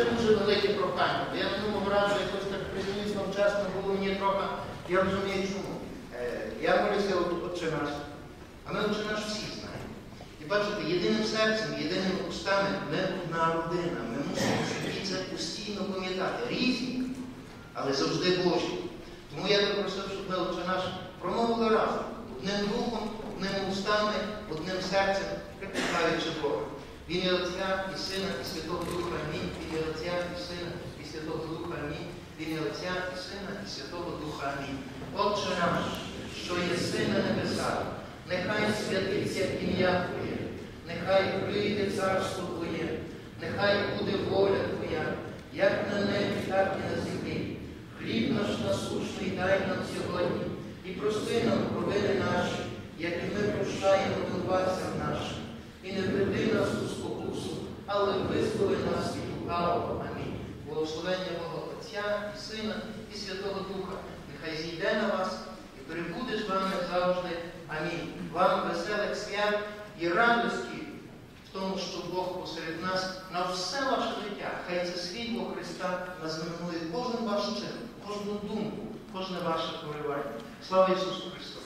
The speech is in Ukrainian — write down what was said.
це дуже велике прохання. Я минулого разу якось так приніс вам чесно було мені трохи, я розумію чому. Е, Я молюся от Отче наш, а ми Отче наш всі знаємо. І бачите, єдиним серцем, єдиними устами ми одна родина. Ми мусимо собі це постійно пам'ятати. Різні, але завжди Божі. Тому я би просив, щоб ми Отче наш промовили разом, одним духом, одними устами, одним серцем, прикликаючи Бога. В ім'я Отця і Сина, і Святого Духа Амінь. В ім'я Отця і Сина, і Святого Духа Амінь. В ім'я Отця і Сина, і Святого Духа Амінь. Отче наш, що єси на небесах, нехай святиться ім'я Твоє, нехай прийде царство Твоє, нехай буде воля Твоя, як на небі, так і на землі. Хліб наш насущний дай нам сьогодні, і прости нам провини наші, як і ми прощаємо винуватцям нашим. І не веди нас у спокусу, але визволи нас від лукавого. Амінь. Благословення Бога Сина і Святого Духа. Нехай зійде на вас і прибуде з вами завжди. Амінь. Вам веселих свят і радості в тому, що Бог посеред нас на все ваше життя. Хай це світло Христа назнаменує кожен ваш чин, кожну думку, кожне ваше поривання. Слава Ісусу Христу!